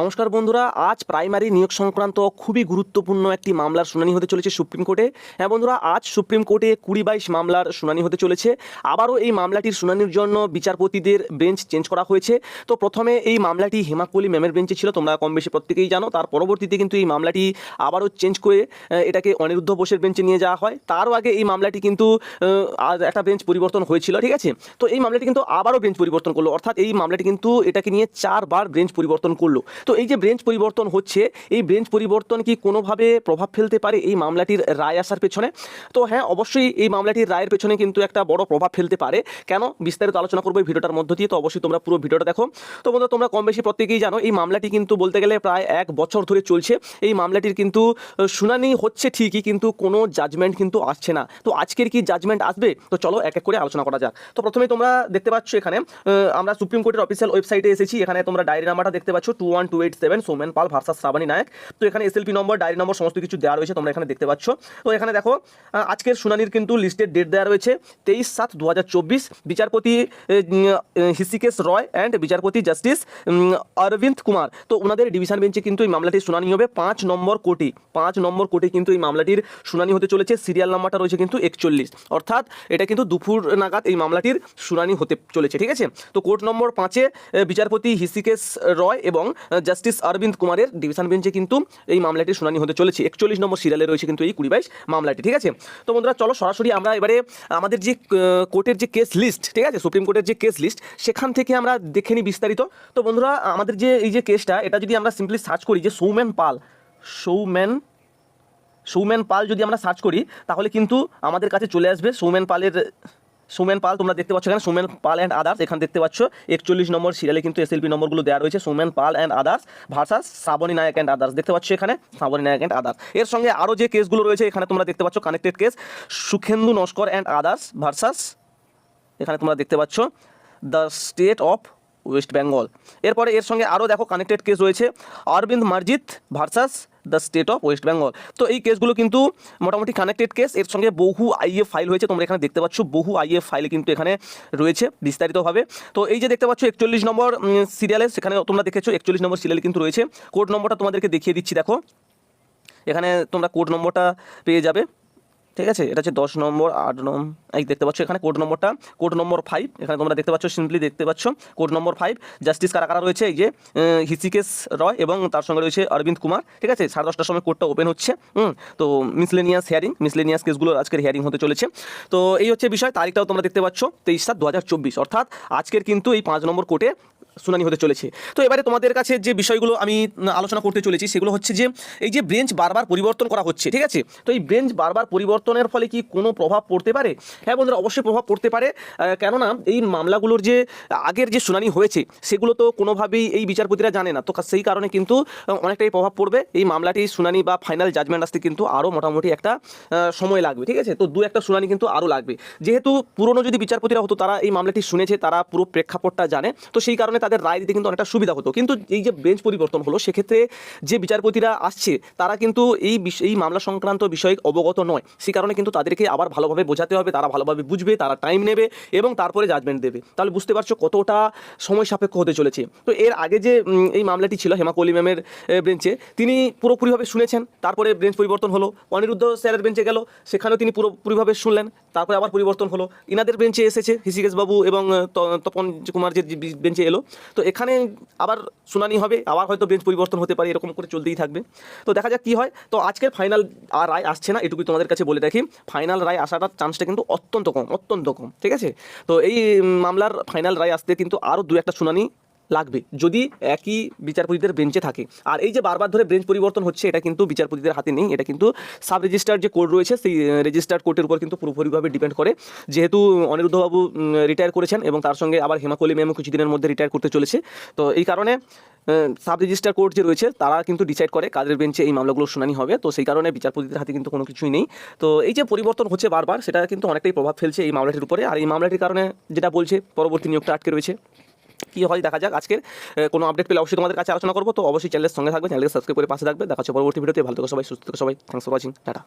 নমস্কার বন্ধুরা, আজ প্রাইমারি নিয়োগ সংক্রান্ত খুবই গুরুত্বপূর্ণ একটি মামলার শুনানি হতে চলেছে সুপ্রিম কোর্টে। হ্যাঁ বন্ধুরা, আজ সুপ্রিম কোর্টে কুড়ি বাইশ মামলার শুনানি হতে চলেছে। আবারও এই মামলাটির শুনানির জন্য বিচারপতিদের বেঞ্চ চেঞ্জ করা হয়েছে। তো প্রথমে এই মামলাটি হেমাকলি ম্যামের বেঞ্চে ছিল, তোমরা কম বেশি প্রত্যেকেই জানো। তার পরবর্তীতে কিন্তু এই মামলাটি আবারও চেঞ্জ করে এটাকে অনিরুদ্ধ বোসের বেঞ্চে নিয়ে যাওয়া হয়। তারও আগে এই মামলাটি কিন্তু একটা বেঞ্চ পরিবর্তন হয়েছিল, ঠিক আছে? তো এই মামলাটি কিন্তু আবারও বেঞ্চ পরিবর্তন করল। অর্থাৎ এই মামলাটি কিন্তু এটাকে নিয়ে চারবার বেঞ্চ পরিবর্তন করল। তো এই যে ব্রেঞ্চ পরিবর্তন হচ্ছে, এই ব্রেঞ্চ পরিবর্তন কি কোনোভাবে প্রভাব ফেলতে পারে এই মামলাটির রায় আসার পেছনে? তো হ্যাঁ অবশ্যই এই মামলাটির রায়ের পেছনে কিন্তু একটা বড় প্রভাব ফেলতে পারে। কেন? বিস্তারিত আলোচনা করব এই ভিডিওটার মধ্য দিয়ে, তো অবশ্যই তোমরা পুরো ভিডিওটা দেখো। তো বন্ধুরা, তোমরা কম বেশি প্রত্যেকেই জানো, এই মামলাটি কিন্তু বলতে গেলে প্রায় এক বছর ধরে চলছে। এই মামলাটির কিন্তু শুনানি হচ্ছে ঠিকই, কিন্তু কোনো জাজমেন্ট কিন্তু আসছে না। তো আজকের কি জাজমেন্ট আসবে? তো চলো এক এক করে আলোচনা করা যাক। তো প্রথমে তোমরা দেখতে পাচ্ছ এখানে আমরা সুপ্রিম কোর্টের অফিসিয়াল ওয়েবসাইটে এসেছি। এখানে তোমরা ডায়েরি নাম্বারটা দেখতে পাচ্ছ two one eight seven Somen Pal versus Shrabani Nayak তো এখানে এসএলপি নম্বর ডায়েরি নম্বর সমস্ত কিছু দেওয়া রয়েছে, তোমরা এখানে দেখতে পাচ্ছ। তো এখানে দেখো আজকের শুনানির কিন্তু লিস্টেড ডেট দেওয়া রয়েছে, তেইশ সাত দু বিচারপতি হিসিকেশ রয় অ্যান্ড বিচারপতি জাস্টিস অরবিন্দ কুমার। তো ওনাদের ডিভিশন বেঞ্চে কিন্তু এই মামলাটির শুনানি হবে পাঁচ নম্বর কোটি পাঁচ নম্বর কোটি কিন্তু এই মামলাটির শুনানি হতে চলেছে সিরিয়াল নাম্বারটা রয়েছে কিন্তু একচল্লিশ। অর্থাৎ এটা কিন্তু দুপুর নাগাদ এই মামলাটির শুনানি হতে চলেছে, ঠিক আছে? তো কোর্ট নম্বর পাঁচে বিচারপতি হিসিকেশ রয় এবং জাস্টিস অরবিন্দ কুমারের ডিভিশন বেঞ্চে কিন্তু এই মামলাটির শুনানি হতে চলেছে। একচল্লিশ নম্বর সিরিয়ালে রয়েছে কিন্তু এই কুড়ি বাইশ মামলাটি, ঠিক আছে? তো বন্ধুরা, চলো সরাসরি আমরা এবারে আমাদের যে কোর্টের যে কেস লিস্ট ঠিক আছে? সুপ্রিম কোর্টের যে কেস লিস্ট সেখান থেকে আমরা দেখে নিই বিস্তারিত। তো বন্ধুরা, আমাদের যে, এই যে কেসটা এটা যদি আমরা সিম্পলি সার্চ করি যে সৌমেন পাল সৌমেন সৌমেন পাল যদি আমরা সার্চ করি, তাহলে কিন্তু আমাদের কাছে চলে আসবে সৌমেন পালের সৌমেন পাল, তোমরা দেখতে পাচ্ছ এখানে সুমেন পাল অ্যান্ড আদার্স এখানে দেখতে পাচ্ছ একচল্লিশ নম্বর সিরিয়ালে কিন্তু এসএলপি নম্বরগুলো দেওয়া রয়েছে, Sumen Pal and others versus Shrabani Nayak and others দেখতে পাচ্ছ এখানে শ্রাবণী নায়ক অ্যান্ড আদার্স এর সঙ্গে আরও যে কেসগুলো রয়েছে, এখানে তোমরা দেখতে পাচ্ছ connected case Sukhendu Naskar and others versus এখানে তোমরা দেখতে পাচ্ছ the state of West Bengal এরপরে এর সঙ্গে আরও দেখো কানেক্টেড কেস রয়েছে, Arvind Marjit versus the state of West Bengal তো এই কেসগুলো কিন্তু মোটামুটি কানেক্টেড কেস এর সঙ্গে বহু আইএ ফাইল হয়েছে। তোমরা এখানে দেখতে পাচ্ছ, বহু আইএ ফাইল কিন্তু এখানে রয়েছে বিস্তারিতভাবে। তো এই যে দেখতে পাচ্ছ, একচল্লিশ নম্বর সিরিয়ালে সেখানে তোমরা দেখেছ, একচল্লিশ নম্বর সিরিয়ালে কিন্তু রয়েছে। কোড নম্বরটা তোমাদেরকে দেখিয়ে দিচ্ছি, দেখো। এখানে তোমরা কোড নম্বরটা পেয়ে যাবে। ঠিক আছে? এটা হচ্ছে দশ নম্বর, আট নম্বর এই দেখতে পাচ্ছ এখানে কোড নম্বরটা। কোড নম্বর ফাইভ এখানে তোমরা দেখতে পাচ্ছ সিম্পলি দেখতে পাচ্ছ। কোড নম্বর ফাইভ জাস্টিস কারা কারা রয়েছে? এই যে হিসিকেশ রয় এবং তার সঙ্গে রয়েছে অরবিন্দ কুমার ঠিক আছে? সাড়ে দশটার সময় কোর্টটা ওপেন হচ্ছে তো মিসলেনিয়াস হিয়ারিং মিসলেনিয়াস কেসগুলো আজকের হিয়ারিং হতে চলেছে। তো এই হচ্ছে বিষয়, তারিখটাও তোমরা দেখতে পাচ্ছ, তেইশ সাত দু অর্থাৎ আজকের কিন্তু এই পাঁচ নম্বর কোর্টে শুনানি হতে চলেছে। তো এবারে তোমাদের কাছে যে বিষয়গুলো আমি আলোচনা করতে চলেছি, সেগুলো হচ্ছে যে, এই যে ব্রেঞ্চ বারবার পরিবর্তন করা হচ্ছে, ঠিক আছে? তো এই ব্রেঞ্চ বারবার পরিবর্তনের ফলে কি কোনো প্রভাব পড়তে পারে? হ্যাঁ বন্ধুরা, অবশ্যই প্রভাব পড়তে পারে। কেননা এই মামলাগুলোর যে, আগের যে শুনানি হয়েছে, সেগুলো তো কোনোভাবেই এই বিচারপতিরা জানে না। তো সেই কারণে কিন্তু অনেকটাই প্রভাব পড়বে। এই মামলাটি শুনানি বা ফাইনাল জাজমেন্ট আসতে কিন্তু আরও মোটামুটি একটা সময় লাগবে, ঠিক আছে? তো দু একটা শুনানি কিন্তু আরও লাগবে। যেহেতু পুরনো যদি বিচারপতিরা হতো, তারা এই মামলাটি শুনেছে, তারা পুরো প্রেক্ষাপটটা জানে। তো সেই কারণে তাদের রায় দিতে কিন্তু অনেকটা সুবিধা হতো। কিন্তু এই যে বেঞ্চ পরিবর্তন হলো, সেক্ষেত্রে যে বিচারপতিরা আসছে, তারা কিন্তু এই এই মামলা সংক্রান্ত বিষয়ে অবগত নয়। সেই কারণে কিন্তু তাদেরকে আবার ভালোভাবে বোঝাতে হবে, তারা ভালোভাবে বুঝবে, তারা টাইম নেবে এবং তারপরে জাজমেন্ট দেবে। তাহলে বুঝতে পারছ কতটা সময় সাপেক্ষ হতে চলেছে। তো এর আগে যে এই মামলাটি ছিল হেমা কোহলি ম্যামের বেঞ্চে তিনি পুরোপুরিভাবে শুনেছেন। তারপরে বেঞ্চ পরিবর্তন হলো। অনিরুদ্ধ স্যারের বেঞ্চে গেল, সেখানেও তিনি পুরোপুরিভাবে শুনলেন। তারপরে আবার পরিবর্তন হলো। ইনাদের বেঞ্চে এসেছে হিসিকেশ বাবু এবং তপন কুমার যে বেঞ্চে এলো। তো এখানে আবার শুনানি হবে, আবার হয়তো বেঞ্চ পরিবর্তন হতে পারে, এরকম করে চলতেই থাকবে। তো দেখা যাক কী হয়। তো আজকের ফাইনাল রায় আসছে না, এটুকুই তোমাদের কাছে বলে রাখি। ফাইনাল রায় আসাটার চান্সটা কিন্তু অত্যন্ত কম অত্যন্ত কম, ঠিক আছে? তো এই মামলার ফাইনাল রায় আসতে কিন্তু আরও দু একটা শুনানি লাগবে। যদি একই বিচারপতিদের বেঞ্চে থাকে। আর এই যে বারবার ধরে বেঞ্চ পরিবর্তন হচ্ছে, এটা কিন্তু বিচারপতিদের হাতে নেই। এটা কিন্তু সাব রেজিস্টার যে কোর্ট রয়েছে, সেই রেজিস্টার্ড কোর্টের উপর কিন্তু পুরোপুরিভাবে ডিপেন্ড করে। যেহেতু অনিরুদ্ধবাবু রিটায়ার করেছেন এবং তার সঙ্গে আবার হেমাকলি ম্যামও কিছুদিনের মধ্যে রিটায়ার করতে চলেছে। তো এই কারণে সাব রেজিস্টার কোর্ট যে রয়েছে, তারা কিন্তু ডিসাইড করে কাদের বেঞ্চে এই মামলাগুলো শুনানি হবে। তো সেই কারণে বিচারপতিদের হাতে কিন্তু কোনো কিছুই নেই। তো এই যে পরিবর্তন হচ্ছে বারবার, সেটা কিন্তু অনেকটাই প্রভাব ফেলছে এই মামলাটির উপরে। আর এই মামলাটির কারণে যেটা বলছে, পরবর্তী নিয়োগটা আটকে রয়েছে। কি হয় দেখা যাক। আজকের কোনো আপডেট পেলে অবশ্যই তোমাদের কাছে আলোচনা করব। তো অবশ্যই চ্যানেলের সঙ্গে থাকবে চ্যানেলকে সাবস্ক্রাইব করে পাশে থাকবে। দেখা হচ্ছে পরবর্তী ভিডিওতে। ভালো থেকো সবাই, সুস্থ থেকো সবাই। Thanks for watching tata